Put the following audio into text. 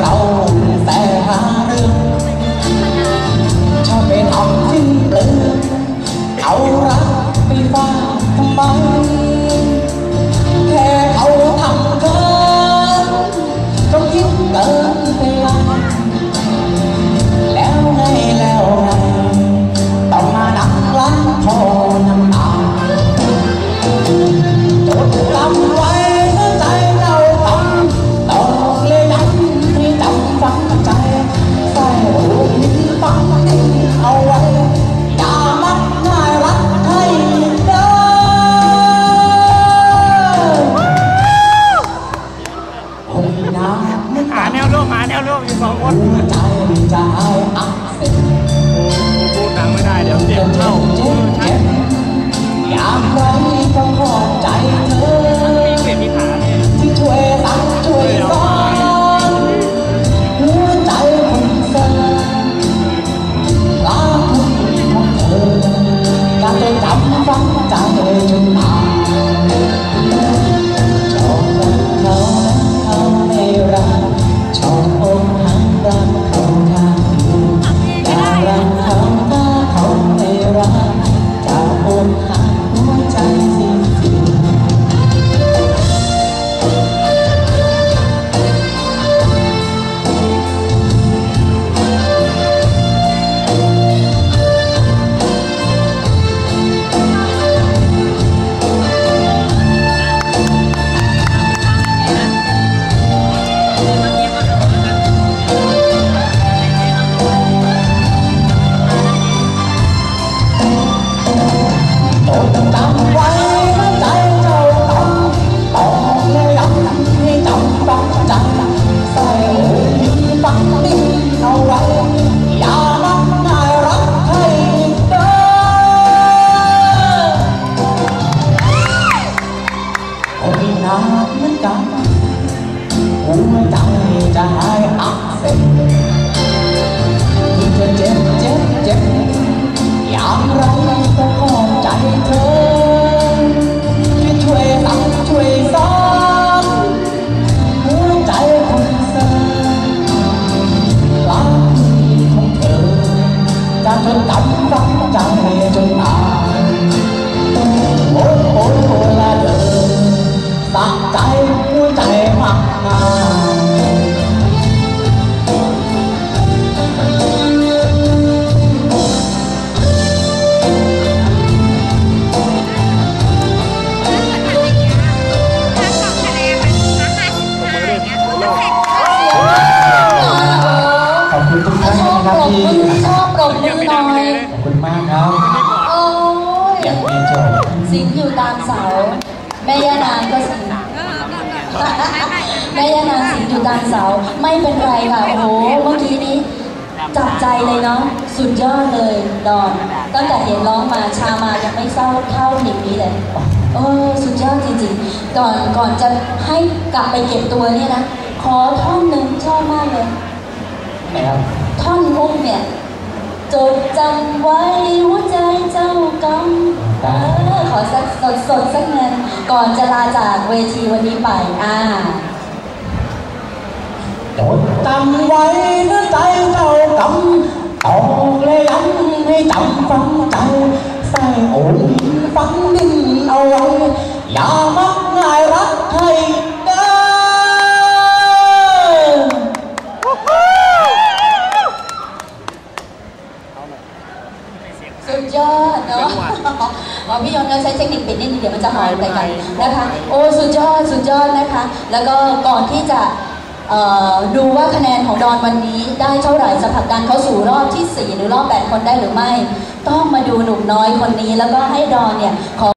เราแต่หารือชอบไปทำทิ้เปลือกเอารักไปฝากทำไเหมือนกันหัวใจจะหายอักเสบที่จะเจ็บเจ็บเจ็บอย่าง บสิงอยู่ตามเสา แม่ย่านางก็สิงแม่ย่านางสิงอยู่ตามเสา ไม่เป็นไรค่ะโอ้โห เมื่อกี้นี้ จับใจเลยเนาะ สุดยอดเลยดอน ตั้งแต่เห็นร้องมาชามายังไม่เศร้าเท่าเพลงนี้เลยเออสุดยอดจริงๆ ก่อนก่อนจะให้กลับไปเก็บตัวเนี่ยนะ ขอท่อนหนึ่งชอบมากเลยนะครับท่อนฮุกเนี่ย จดจำไว้หัวใจเจ้ากำเออขอ สักสดสดสักเงินก่อนจะลาจากเวทีวันนี้ไป อ่าจดจำไว้ในใจเจ้ากำตอกเลยย้ำให้จำฝังใจใส่โอนฝังดินเอาไว้อย่ามักง่ายรักใคร สุดยอดเนาะอ๋อพี่ยนต์ก็ใช้เทคนิคปิดนิดนึงเดี๋ยวมันจะหายไปกันนะคะ โอ้สุดยอดสุดยอดนะคะ แล้วก็ก่อนที่จะเอ่อดูว่าคะแนนของดอนวันนี้ได้เท่าไหร่จะผลักดันเข้าสู่รอบที่ 4 หรือรอบ 8 คนได้หรือไม่ ต้องมาดูหนุ่มน้อยคนนี้แล้วก็ให้ดอนเนี่ยขอ